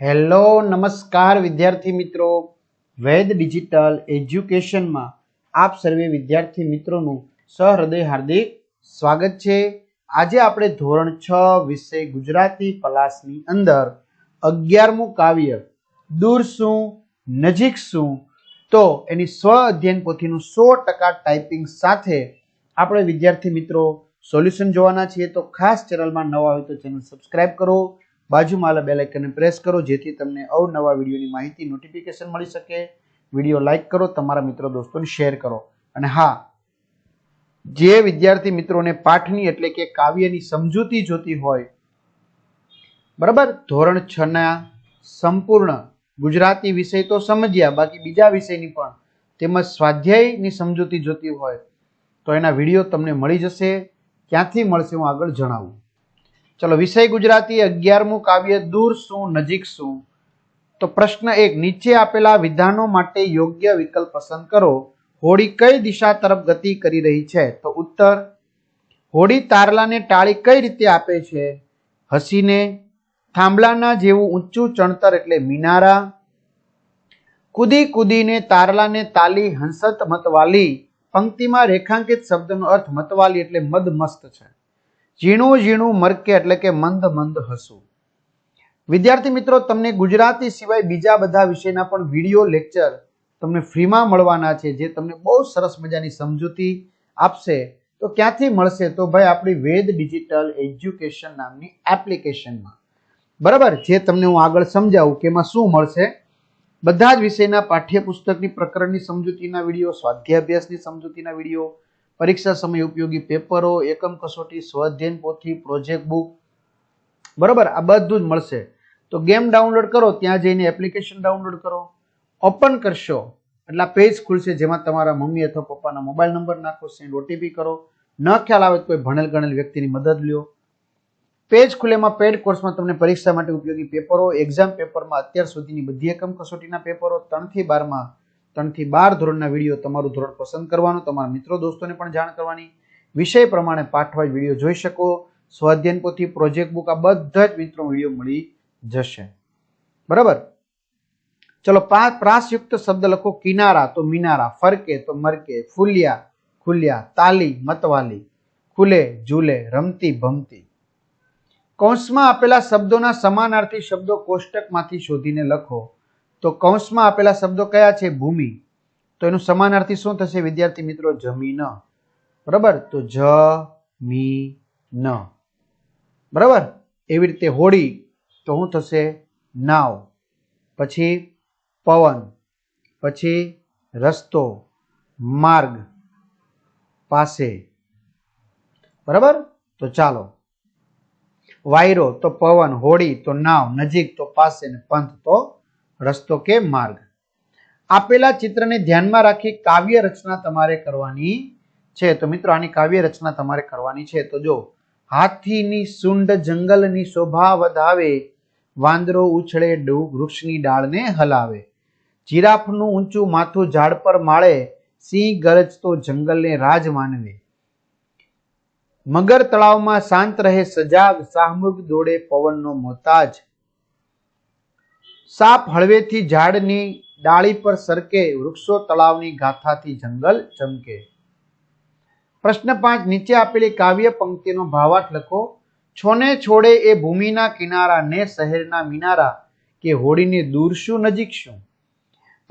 Hello, નમસ્કાર વિદ્યાર્થી મિત્રો. વેદ ડિજિટલ એજ્યુકેશનમાં આપ સર્વે વિદ્યાર્થી મિત્રોનું સહૃદય હાર્દિક સ્વાગત છે. આજે આપણે ધોરણ છ વિષય ગુજરાતી પલાસની અંદર અગિયારમું કાવ્ય, દૂર શું, નજીક શું? તો એની સ્વ અધ્યયન પોથીનું સો ટકા ટાઈપિંગ સાથે આપણે વિદ્યાર્થી મિત્રો સોલ્યુશન જોવાના છીએ. તો ખાસ ચેનલમાં નવા હોય તો ચેનલ સબસ્ક્રાઈબ કરો. બાજુમાં આવેલા બેલ આઇકનને પ્રેસ કરો, જેથી તમને અવનવા વિડીયોની માહિતી નોટિફિકેશન મળી શકે. વીડિયો લાઇક કરો, તમારા મિત્રો દોસ્તોને શેર કરો. અને હા, જે વિદ્યાર્થી મિત્રોને પાઠની એટલે કે કાવ્યની સમજૂતી જોતી હોય, બરાબર? ધોરણ છ ના સંપૂર્ણ ગુજરાતી વિષય તો સમજ્યા, બાકી બીજા વિષયની પણ. તેમજ સ્વાધ્યાયની સમજૂતી જોતી હોય, તો એના વીડિયો તમને મળી જશે. ક્યાંથી મળશે હું આગળ જણાવું. ચલો, વિષય ગુજરાતી અગિયારમું કાવ્ય, દૂર શું, નજીક શું? તો પ્રશ્ન એક, નીચે આપેલા વિધાનો માટે યોગ્ય વિકલ્પ પસંદ કરો. હોડી કઈ દિશા તરફ ગતિ કરી રહી છે? તો ઉત્તર, હોડી તારલાને ટાળી કઈ રીતે આપે છે? હસીને, થાંભલાના જેવું ઊંચું ચણતર એટલે મિનારા. કૂદી કૂદીને તારલાને તાલી હંસત મતવાલી. પંક્તિમાં રેખાંકિત શબ્દનો અર્થ મતવાલી એટલે મદમસ્ત છે. ઝીણું ઝીણું મરકે એટલે કે મંદ મંદ હસવું. વિદ્યાર્થી મિત્રો, તમને ગુજરાતી સિવાય બીજા બધા વિષયના પણ વીડિયો લેક્ચર તમને ફ્રીમાં મળવાના છે, જે તમને બહુ સરસ મજાની સમજૂતી આપશે. તો ક્યાંથી મળશે? તો ભાઈ, આપણી વેદ ડિજિટલ એજ્યુકેશન નામની એપ્લિકેશનમાં. બરાબર? જે તમને હું આગળ સમજાવું કે એમાં શું મળશે? બધા જ વિષયના પાઠ્યપુસ્તકની પ્રકરણની સમજૂતીના વીડિયો સ્વાધ્યાભ્યાસની સમજૂતીના વીડિયો પરીક્ષા સમય ઉપયોગી પેપરો, એકમ કસોટી સ્વાધ્યન પોથી, પ્રોજેક્ટ બુક. બરાબર? આ બધું જ મળશે. તો ગેમ ડાઉનલોડ કરો, ત્યાં જઈને એપ્લિકેશન ડાઉનલોડ કરો. ઓપન કરશો. એટલે આ પેજ ખુલશે જેમાં તમારા મમ્મી અથવા પપ્પાના મોબાઈલ નંબર નાખો સેન્ડ ઓટીપી કરો. ન ખ્યાલ આવે તો કોઈ ભણેલ ગણેલ વ્યક્તિની મદદ લ્યો. પેજ ખુલેમાં પેડ કોર્સમાં તમને પરીક્ષા માટે ઉપયોગી પેપરો એક્ઝામ પેપરમાં અત્યાર સુધીની બધી એકમ કસોટીના પેપરો, ત્રણથી બારમાં ત્રણથી બાર ધોરણના વીડિયો તમારું ધોરણ પસંદ કરવાનું, તમારા મિત્રો દોસ્તોને પણ જાણ કરવાની. વિષય પ્રમાણે પાઠવાય વીડિયો જોઈ શકો. સ્વાધ્યાયન પોથી પ્રોજેક્ટ બુક આ બધા જ મિત્રો વીડિયો મળી જશે. બરાબર? ચલો પ્રાસયુક્ત શબ્દ લખો. કિનારા તો મિનારા, ફરકે તો મરકે, ફૂલિયા, ખુલ્યા, તાલી, મતવાલી, ખુલે, ઝૂલે, રમતી, ભમતી. કૌંસમાં આપેલા શબ્દોના સમાનાર્થી શબ્દો કોષ્ટકમાંથી શોધીને લખો. તો કૌંસમાં આપેલા શબ્દો કયા છે? ભૂમિ. તો એનું સમાનાર્થી શું થશે? વિદ્યાર્થી મિત્રો, જમીન. બરાબર? તો જ, મી, ન. બરાબર? એવી રીતે હોડી, તો શું થશે? નાવ. પછી પવન. પછી રસ્તો. માર્ગ. પાસે. બરાબર? તો ચાલો. વાયરો, તો પવન. હોડી, તો નાવ. નજીક, તો પાસે. ને પંથ, તો રસ્તો કે માર્ગ? આપેલા ચિત્રને ધ્યાનમાં રાખી કાવ્ય રચના તમારે કરવાની છે. તો મિત્રો, આની કાવ્ય રચના તમારે કરવાની છે. તો જો, હાથીની સુંડ જંગલની શોભા વધાવે, વાંદરો ઉછળે વૃક્ષની ડાળને હલાવે. જીરાફનું ઊંચું માથું ઝાડ પર માળે, સિંહ ગરજતો જંગલને રાજ માનવે. મગર તળાવમાં શાંત રહે સજાગ, શાહમૃગ દોડે પવનનો મોતાજ. સાપ હળવેથી ઝાડની ડાળી પર સરકે, વૃક્ષો તળાવની ગાથાથી જંગલ ચમકે. પ્રશ્ન પાંચ, નીચે આપેલી કાવ્ય પંક્તિનો ભાવાર્થ લખો. છોને છોડે એ ભૂમિના કિનારા, ને શહેરના મિનારા, કે હોડીને દૂર શું નજીક શું?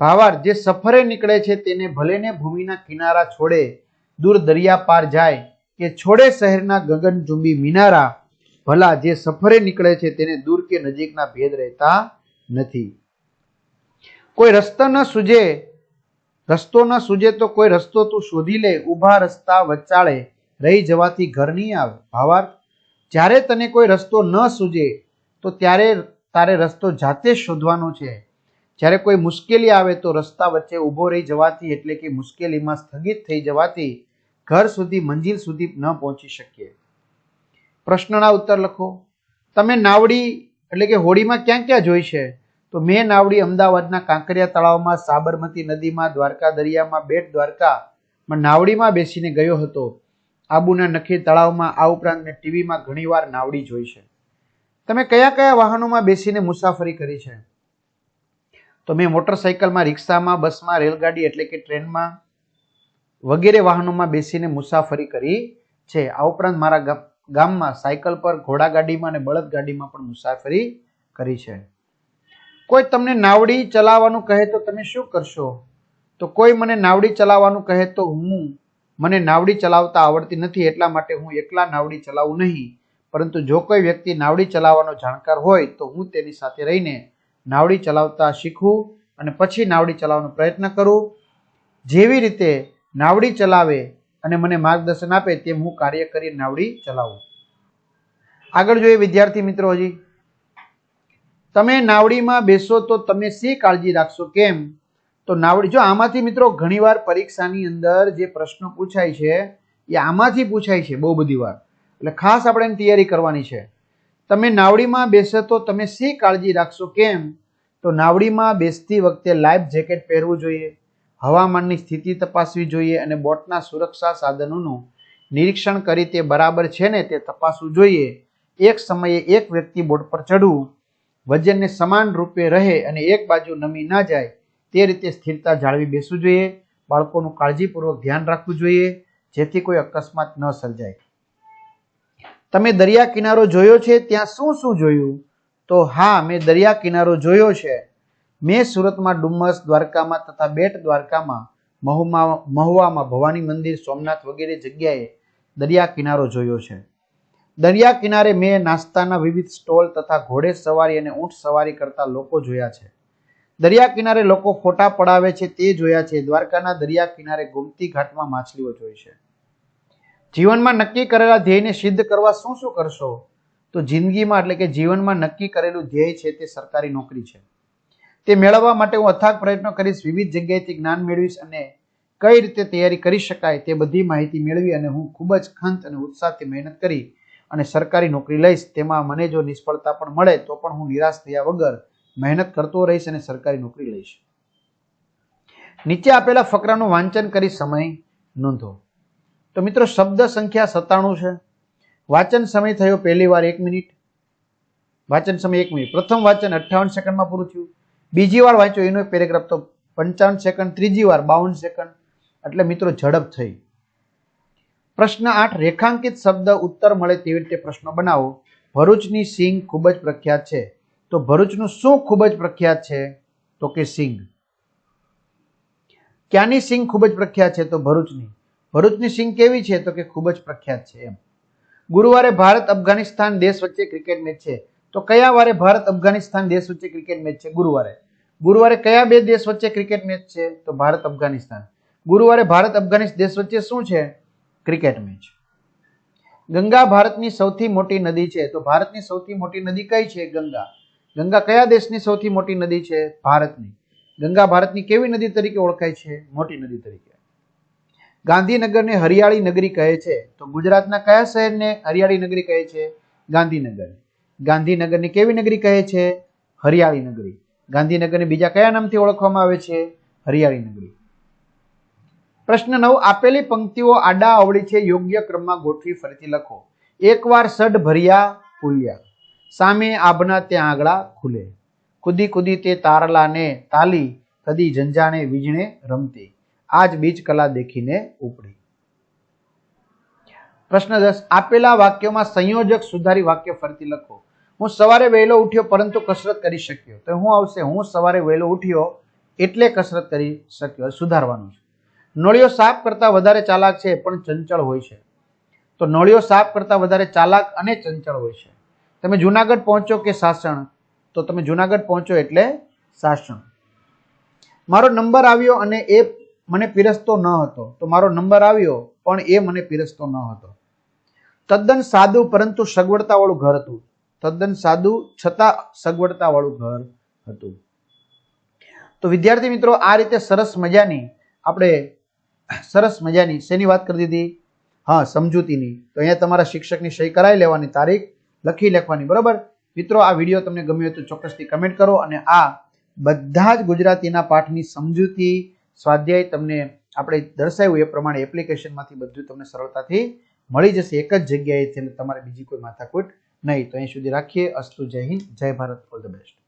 ભાવાર્થ, જે સફરે નીકળે છે તેને ભલે ને ભૂમિના કિનારા છોડે, દૂર દરિયા પાર જાય, કે છોડે શહેરના ગગનચુંબી મિનારા, ભલા જે સફરે નીકળે છે તેને દૂર કે નજીકના ભેદ રહેતા નથી. કોઈ રસ્તો ન સૂજે, રસ્તો ન સૂજે તો કોઈ રસ્તો તું શોધી લે, ઊભા રસ્તા વચાળે, રહી જવાથી ઘર નહીં આવે. ભાવાર્થ, જ્યારે તને કોઈ રસ્તો ન સૂજે, તો ત્યારે તારે રસ્તો જાતે શોધવાનો છે. જ્યારે કોઈ મુશ્કેલી આવે તો રસ્તા વચ્ચે ઊભો રહી જવાથી, એટલે કે મુશ્કેલીમાં સ્થગિત થઈ જવાથી, ઘર સુધી, મંજિલ સુધી ન પહોંચી શકીએ. પ્રશ્નના ઉત્તર લખો. તમે નાવડી, એટલે કે હોડીમાં ક્યાં ક્યાં જોઈ છે? તો મેં નાવડી અમદાવાદના કાંકરિયા તળાવમાં, સાબરમતી નદીમાં, દ્વારકા દરિયામાં, બેટ દ્વારકામાં નાવડીમાં બેસીને ગયો હતો. આબુના નખી તળાવમાં, આ ઉપરાંત મેં ટીવીમાં ઘણીવાર નાવડી જોઈ છે. તમે કયા કયા વાહનોમાં બેસીને મુસાફરી કરી છે? તો મેં મોટરસાઇકલમાં, રિક્ષામાં, બસમાં, રેલગાડી એટલે કે ટ્રેનમાં વગેરે વાહનોમાં બેસીને મુસાફરી કરી છે. આ ઉપરાંત મારા ગામ- ગામમાં સાયકલ પર, ઘોડાગાડીમાં અને બળદગાડીમાં પણ મુસાફરી કરી છે. કોઈ તમને નાવડી ચલાવવાનું કહે તો તમે શું કરશો? તો કોઈ મને નાવડી ચલાવવાનું કહે તો હું, મને નાવડી ચલાવતા આવડતી નથી એટલા માટે હું એકલા નાવડી ચલાવું નહીં. પરંતુ જો કોઈ વ્યક્તિ નાવડી ચલાવવાનો જાણકાર હોય તો હું તેની સાથે રહીને નાવડી ચલાવતા શીખું અને પછી નાવડી ચલાવવાનો પ્રયત્ન કરું. જેવી રીતે નાવડી ચલાવે અને મને માર્ગદર્શન આપે તેમ હું કાર્ય કરી નાવડી ચલાવું. આગળ જોઈએ વિદ્યાર્થી મિત્રો હજી. તમે નાવડીમાં બેસો તો તમે શી કાળજી રાખશો? કેમ? તો નાવડી, જો આમાંથી મિત્રો ઘણીવાર પરીક્ષાની અંદર જે પ્રશ્નો પૂછાય છે, એ આમાંથી પૂછાય છે બહુ બધી વાર. એટલે ખાસ આપણે એની તૈયારી કરવાની છે. તમે નાવડીમાં બેસો તો તમે શી કાળજી રાખશો? કેમ? તો નાવડીમાં બેસતી વખતે લાઈફ જેકેટ પહેરવું જોઈએ, હવામાનની સ્થિતિ તપાસવી જોઈએ અને બોટના સુરક્ષા સાધનોનું નિરીક્ષણ કરી તે બરાબર છે ને તે તપાસવું જોઈએ. એક સમયે એક વ્યક્તિ બોટ પર ચડવું વજનને સમાન રૂપે રહે અને એક બાજુ નમી ના જાય, તે રીતે સ્થિરતા જાળવી બેસવું જોઈએ. બાળકોનું કાળજીપૂર્વક ધ્યાન રાખવું જોઈએ, જેથી કોઈ અકસ્માત ન સર્જાય. તમે દરિયા કિનારો જોયો છે, ત્યાં શું શું જોયું? તો હા, મેં દરિયા કિનારો જોયો છે. મેં સુરતમાં ડુમ્મસ દ્વારકામાં તથા બેટ દ્વારકામાં મહુમાં, મહુવામાં ભવાની મંદિર, સોમનાથ વગેરે જગ્યાએ દરિયા કિનારો જોયો છે. દરિયા કિનારે મેં નાસ્તાના વિવિધ સ્ટોલ તથા ઘોડે સવારી અને ઊંટ સવારી કરતા લોકો જોયા છે. દરિયા કિનારે લોકો ફોટા પડાવે છે તે જોયા છે. દ્વારકાના દરિયા કિનારે ગોમતી ઘાટમાં માછલીઓ જોઈ છે. જીવનમાં નક્કી કરેલા ધ્યેયને સિદ્ધ કરવા શું શું કરશો? તો જિંદગીમાં એટલે કે જીવનમાં નક્કી કરેલું ધ્યેય છે તે સરકારી નોકરી છે. તે મેળવવા માટે હું અથાગ પ્રયત્નો કરીશ, વિવિધ જગ્યાએથી જ્ઞાન મેળવીશ અને કઈ રીતે તૈયારી કરી શકાય તે બધી માહિતી મેળવી અને હું ખૂબ જ ખંત અને ઉત્સાહથી મહેનત કરી અને સરકારી નોકરી લઈશ, તેમાં મને જો નિષ્ફળતા પણ મળે, તો પણ હું નિરાશ થયા વગર મહેનત કરતો રહીશ અને સરકારી નોકરી લઈશ. નીચે આપેલા ફકરાનું વાંચન કરી સમય નોંધો. તો મિત્રો, શબ્દ સંખ્યા સત્તાણું છે. વાંચન સમય થયો પહેલી વાર એક મિનિટ. વાંચન સમય એક મિનિટ. પ્રથમ વાંચન અઠ્ઠાવન સેકન્ડમાં પૂરું થયું. બીજી વાર વાંચ્યો એનો પેરેગ્રાફ તો પંચાવન સેકન્ડ. ત્રીજી વાર બાવન સેકન્ડ. એટલે મિત્રો, ઝડપ થઈ. પ્રશ્ન આઠ, રેખાંકિત શબ્દ ઉત્તર મળે તેવી રીતે પ્રશ્નો બનાવો. ભરૂચની સિંગ ખૂબ જ પ્રખ્યાત છે. તો ભરૂચનું શું ખૂબ જ પ્રખ્યાત છે? તો કે સિંગ ક્યાંની સિંગ ખૂબ જ પ્રખ્યાત છે? તો ભરૂચની. ભરૂચની સિંગ કેવી છે? તો કે ખૂબ જ પ્રખ્યાત છે એમ. ગુરુવારે ભારત અફઘાનિસ્તાન દેશ વચ્ચે ક્રિકેટ મેચ છે. તો કયા વારે ભારત અફઘાનિસ્તાન દેશ વચ્ચે ક્રિકેટ મેચ છે? ગુરુવારે. ગુરુવારે કયા બે દેશ વચ્ચે ક્રિકેટ મેચ છે? તો ભારત અફઘાનિસ્તાન. ગુરુવારે ભારત અફઘાનિસ્તાન દેશ વચ્ચે શું છે? Cricket match. ગંગા ભારતની સૌથી મોટી નદી છે. તો ભારતની સૌથી મોટી નદી કઈ છે ગંગા? ગંગા કયા દેશની સૌથી મોટી નદી છે? ભારતની. ગંગા ભારતની કેવી નદી તરીકે ઓળખાય છે? મોટી નદી તરીકે. ગાંધીનગરને હરિયાળી નગરી કહે છે. તો ગુજરાતના કયા શહેરને હરિયાળી નગરી કહે છે? ગાંધીનગર. ગાંધીનગરને કેવી નગરી કહે છે? હરિયાળી નગરી. ગાંધીનગરને બીજા કયા નામથી ઓળખવામાં આવે છે? હરિયાળી નગરી. પ્રશ્ન નવ, આપેલી પંક્તિઓ આડા અવળી છે, યોગ્ય ક્રમમાં ગોઠવી ફરીથી લખો. એકવાર સડ ભર્યા, ફૂલ્યા. સામે આભના ત્યાં આંગળા ખુલે. કુદી કુદી તે તારલાને તાલી, કદી ઝંઝાણે વીજણે રમતી. આજ બીજ કલા દેખીને ઉપડી. પ્રશ્ન દસ, આપેલા વાક્યોમાં સંયોજક સુધારી વાક્ય ફરીથી લખો. હું સવારે વહેલો ઉઠ્યો પરંતુ કસરત કરી શક્યો. તો હું આવશે. હું સવારે વહેલો ઉઠ્યો એટલે કસરત કરી શક્યો. સુધારવાનું છે. નળીઓ સાફ કરતા વધારે ચાલાક છે પણ ચંચળ હોય છે. તો નળીઓ સાફ કરતા વધારે ચાલાક અને ચંચળ હોય છે. તમે જુનાગઢ પહોંચો કે સાસણ? તો તમે જુનાગઢ પહોંચો એટલે સાસણ. મારો નંબર આવ્યો અને એ મને પીરસતો ન હતો. તો મારો નંબર આવ્યો, પણ એ મને પીરસતો ન હતો. તદ્દન સાદું, પરંતુ સગવડતાવાળું ઘર હતું. તદ્દન સાદું, છતાં સગવડતાવાળું ઘર હતું. તો વિદ્યાર્થી મિત્રો, આ રીતે સરસ મજાની આપણે સરસ મજાની. શેની વાત કરી દીધી? હા, સમજૂતીની. તો અહીંયા તમારા શિક્ષકની સહી કરાવી લેવાની તારીખ લખી લખવાની, બરાબર? મિત્રો, આ વીડિયો તમને ગમ્યો તો ચોક્કસથી કમેન્ટ કરો અને આ બધા જ ગુજરાતીના પાઠની સમજૂતી સ્વાધ્યાય તમને આપણે દર્શાવ્યું એ પ્રમાણે એપ્લિકેશનમાંથી બધું તમને સરળતાથી મળી જશે. એક જ જગ્યાએથી તમારે બીજી કોઈ માથાકૂટ નહીં. તો અહીં સુધી રાખીએ. અસ્તુ જય હિન્દ. જય ભારત. All the best.